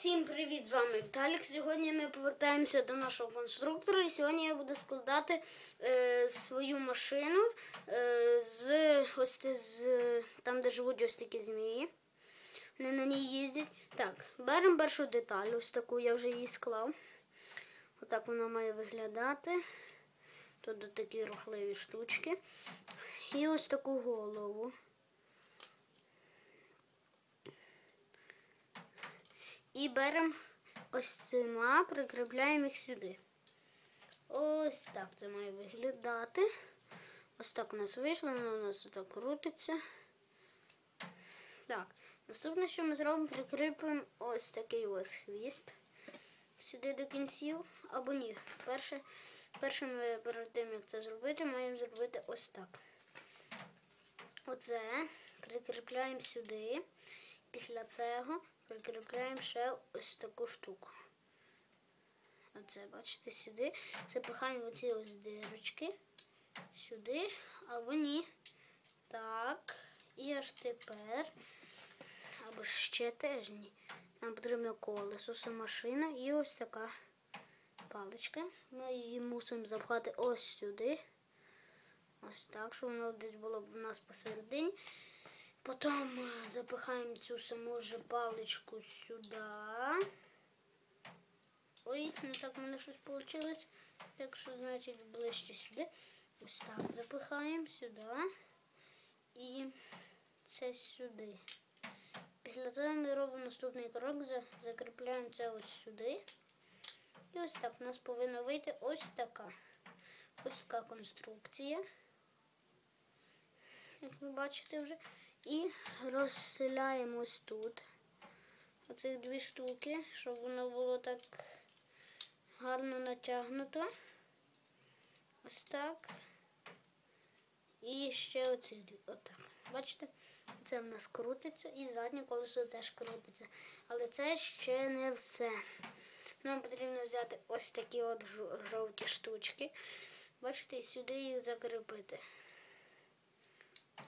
Всім привіт! З вами Віталік. Сьогодні ми повертаємося до нашого конструктора. І сьогодні я буду складати е, свою машину е, з ось з там, де живуть ось такі змії. Вони на ній їздять. Так, беремо першу деталь, ось таку я вже її склав. Отак вона має виглядати. Тут такі рухливі штучки. І ось таку голову. І беремо ось цима, прикріпляємо їх сюди. Ось так це має виглядати. Ось так у нас вийшло, воно у нас отак крутиться. Так, наступне, що ми зробимо, прикріпимо ось такий ось хвіст сюди до кінців. Або ні. Перше, перше ми перед тим, як це зробити, маємо зробити ось так. Оце прикріпляємо сюди. Після цього прикріпляємо ще ось таку штуку. Оце, бачите, сюди. Запихаємо оці ось дирочки. Сюди, або ні. Так. І аж тепер. Або ще теж ні. Нам потрібно колесо, машина і ось така паличка. Ми її мусимо запхати ось сюди. Ось так, щоб воно десь було б в нас посередині. Потім е, запихаємо цю саму же паличку сюди. Ой, не так в мене щось вийшло. Якщо, значить, ближче сюди. Ось так запихаємо сюди. І це сюди. Після цього ми робимо наступний крок, закріпляємо це ось сюди. І ось так у нас повинна вийти ось така. Ось така конструкція. Як ви бачите вже. І розселяємо ось тут. Оцих дві штуки, щоб воно було так гарно натягнуто. Ось так. І ще оці дві. Отак. Бачите? Це в нас крутиться і заднє колесо теж крутиться. Але це ще не все. Нам потрібно взяти ось такі от жовті штучки. Бачите, і сюди їх закріпити.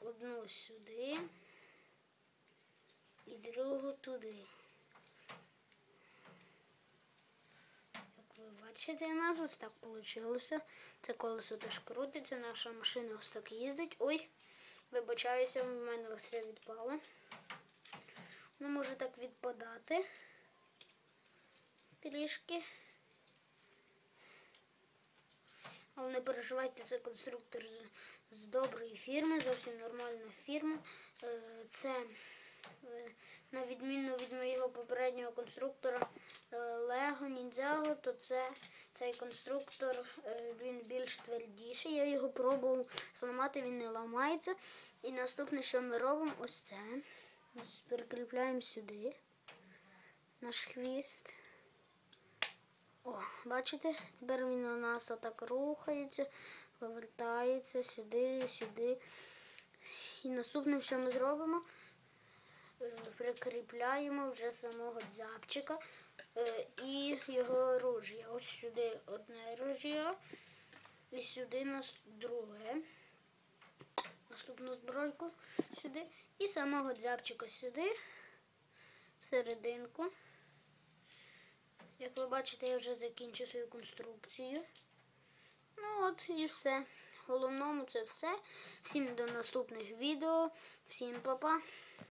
Одну сюди і другу туди. Як ви бачите, у нас ось так вийшло. Це колесо теж крутиться, наша машина ось так їздить. Ой, вибачаюся, в мене це відпало. Воно може так відпадати трішки. Але не переживайте, це конструктор з, з доброї фірми, зовсім нормальна фірма. Е, Це е, на відміну від моєго попереднього конструктора е, Lego Ninjago, то це цей конструктор він більш твердіший. Я його пробував зламати, він не ламається. І наступне, що ми робимо, ось це. Ось прикріпляємо сюди наш хвіст. О, бачите, тепер він у нас отак рухається, повертається сюди, сюди. І наступним, що ми зробимо, е, прикріпляємо вже самого дзябчика е, і його ружья. Ось сюди одне ружья і сюди нас друге. Наступну збройку сюди. І самого дзябчика сюди, в серединку. Як ви бачите, я вже закінчив свою конструкцію. Ну от і все. В головному це все. Всім до наступних відео. Всім па-па.